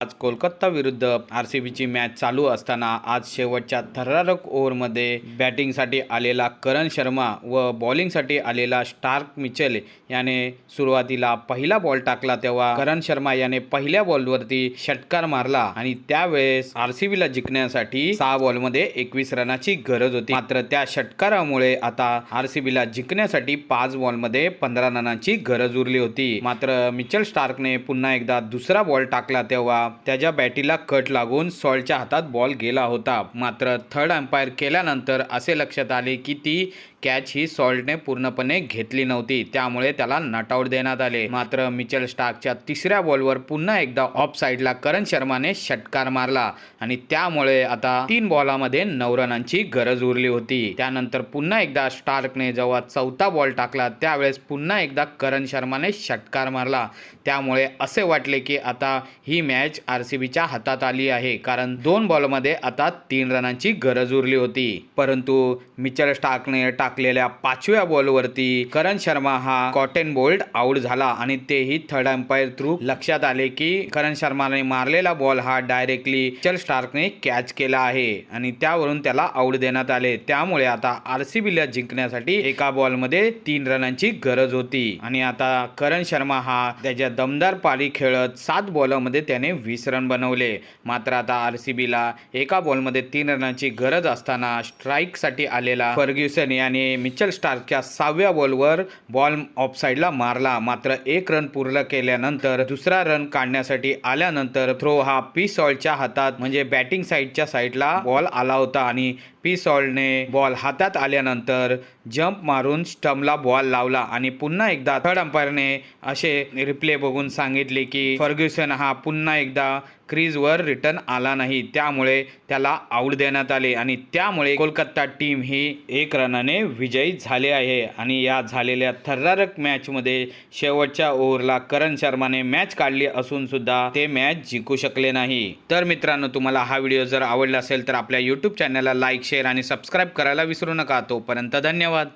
आज कोलकाता विरुद्ध R C बीची मॅच चालू असताना आज शेवटच्या थरारक ओव्हरमध्ये बॅटिंगसाठी आलेला करण शर्मा व बॉलिंगसाठी आलेला स्टार्क मिचेल याने सुरुवातीला पहिला बॉल टाकला तेव्हा करण शर्मा याने पहिल्या बॉलवरती षटकार मारला आणि त्यावेळेस आर सी बीला जिंकण्यासाठी सहा बॉलमध्ये एकवीस रनाची गरज होती. मात्र त्या षटकारामुळे आता आर सी बीला जिंकण्यासाठी पाच बॉलमध्ये पंधरा रनाची गरज उरली होती. मात्र मिचेल स्टार्कने पुन्हा एकदा दुसरा बॉल टाकला तेव्हा त्याच्या बॅटीला कट लागून सॉल्टच्या हातात बॉल गेला होता. मात्र थर्ड अंपायर केल्यानंतर असे लक्षात आले की ती कॅच ही सॉल्टने पूर्णपणे घेतली नव्हती. त्यामुळे त्याला नटआउट देण्यात आले. मात्र मिचेल स्टार्कच्या तिसऱ्या बॉलवर पुन्हा एकदा ऑफ साईडला करण शर्माने षटकार मारला आणि त्यामुळे आता तीन बॉलामध्ये नऊ रनांची गरज उरली होती. त्यानंतर पुन्हा एकदा स्टार्कने जेव्हा चौथा बॉल टाकला त्यावेळेस पुन्हा एकदा करण शर्माने षटकार मारला. त्यामुळे असे वाटले की आता ही मॅच आर सी बीच्या हातात आली आहे कारण दोन बॉलमध्ये आता तीन रनांची गरज उरली होती. परंतु मिचेल स्टार्कने टाक टाकलेल्या पाचव्या बॉलवरती करण शर्मा हा कॉटन बोल्ड आउट झाला आणि तेही थर्ड अंपायर थ्रू लक्षात आले की करण शर्माने मारलेला बॉल हा डायरेक्टली चल स्टार्कने कॅच केला आहे आणि त्यावरून त्याला आउट देण्यात आले. त्यामुळे आता आर सी बीला जिंकण्यासाठी एका बॉलमध्ये तीन रनांची गरज होती. आणि आता करण शर्मा हा त्याच्या दमदार पारी खेळत सात बॉलमध्ये त्याने वीस रन बनवले. मात्र आता आर सी बीला एका बॉलमध्ये तीन रनांची गरज असताना स्ट्राईकसाठी आलेला फर्ग्युसन याने मिचल स्टार्कच्या सहाव्या बॉलवर बॉल ऑफसाईडला मारला. मात्र एक रन पूर्ण केल्यानंतर दुसरा रन काढण्यासाठी आल्यानंतर थ्रो हा पी सॉल्टच्या हातात म्हणजे बॅटिंग साईडच्या साईडला बॉल आला होता आणि पी बॉल हातात आल्यानंतर जंप मारून स्टमला बॉल लावला आणि पुन्हा एकदा थर्ड अंपायरने असे रिप्ले बघून सांगितले की फर्ग्युसन हा पुन्हा एकदा क्रीजवर रिटर्न आला नाही. त्यामुळे त्याला आऊट देण्यात आले आणि त्यामुळे कोलकाता टीम ही एक रनाने विजयी झाले आहे आणि या झालेल्या थरारक मॅचमध्ये शेवटच्या ओव्हरला करण शर्माने मॅच काढली असून सुद्धा ते मॅच जिंकू शकले नाही. तर मित्रांनो तुम्हाला हा व्हिडिओ जर आवडला असेल तर आपल्या यूट्यूब चॅनलला लाईक शेअर आणि सबस्क्राईब करायला विसरू नका. तोपर्यंत धन्यवाद.